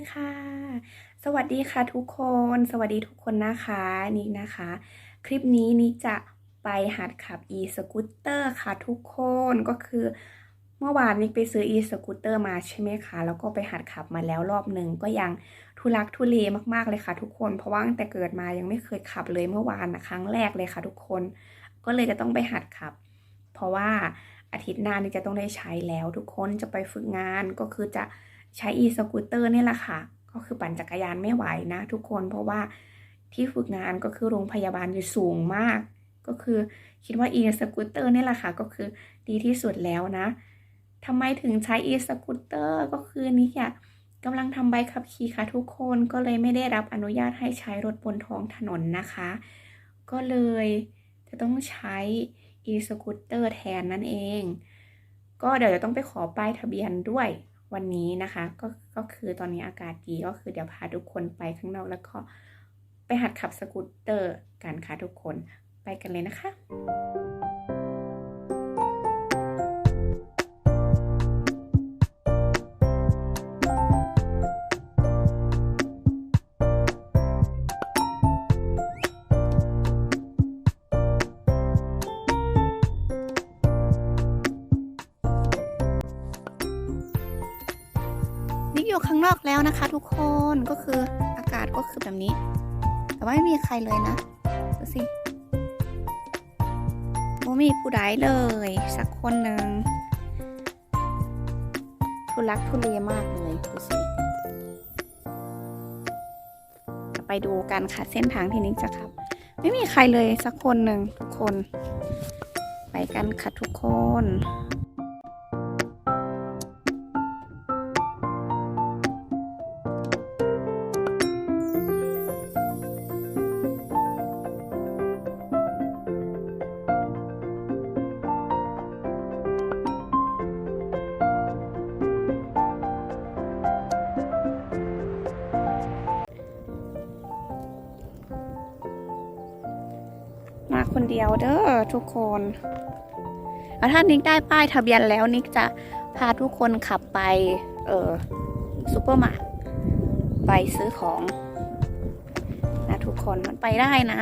วัสดีค่ะ สวัสดีค่ะทุกคน สวัสดีทุกคนนะคะนิกนะคะ คลิปนี้นิกจะไปหัดขับ e สกูตเตอร์ค่ะทุกคนก็คือเมื่อวานนิกไปซื้อ e สกูตเตอร์มาใช่ไหมคะแล้วก็ไปหัดขับมาแล้วรอบหนึ่งก็ยังทุลักทุเลมากๆเลยค่ะ ทุกคน เพราะว่าตั้งแต่เกิดมายังไม่เคยขับเลยเมื่อวานนะครั้งแรกเลยค่ะ ทุกคน ก็เลยจะต้องไปหัดขับ เพราะว่าอาทิตย์หน้านี่จะต้องได้ใช้แล้ว ทุกคนจะไปฝึกงานก็คือจะ ใช้ e สกูตเตอร์นี่แหละค่ะ ก็คือปั่นจักรยานไม่ไหวนะทุกคนเพราะว่าที่ฝึกงานก็คือโรงพยาบาลอยู่สูงมาก ก็คือคิดว่า e สกูตเตอร์นี่แหละค่ะ ก็คือดีที่สุดแล้วนะทำไมถึงใช้ e สกูตเตอร์ก็คือนี่ค่ะกำลังทำใบขับขี่ค่ะทุกคนก็เลยไม่ได้รับอนุญาตให้ใช้รถบนท้องถนนนะคะ ก็เลยจะต้องใช้ e สกูตเตอร์แทนนั่นเอง ก็เดี๋ยวจะต้องไปขอป้ายทะเบียนด้วย วันนี้นะคะก็ก็คือตอนนี้อากาศดีก็คือเดี๋ยวพาทุกคนไปข้างนอกแล้วก็ไปหัดขับสกูตเตอร์กันค่ะทุกคนไปกันเลยนะคะ นี่อยู่ข้างนอกแล้วนะคะ ทุกคนก็คืออากาศก็คือแบบนี้ แต่ว่าไม่มีใครเลยนะดูสิไม่มีผู้ใดเลย สักคนหนึ่งทุลักทุเลมากเลยดูสิไปดูกันค่ะเส้นทางที่นิกจะขับ ไม่มีใครเลยสักคนหนึ่งทุกคน ไปกันค่ะทุกคน มาคนเดียวเด้อทุกคนแล้วถ้านิกได้ป้ายทะเบียนแล้วนิกจะพาทุกคนขับไปเออซูเปอร์มาร์ทไปซื้อของนะทุกคนมันไปได้นะ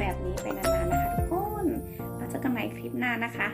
แบบนี้ไปนานๆนะคะทุกคนเราเจอกันใหม่คลิปหน้านะคะ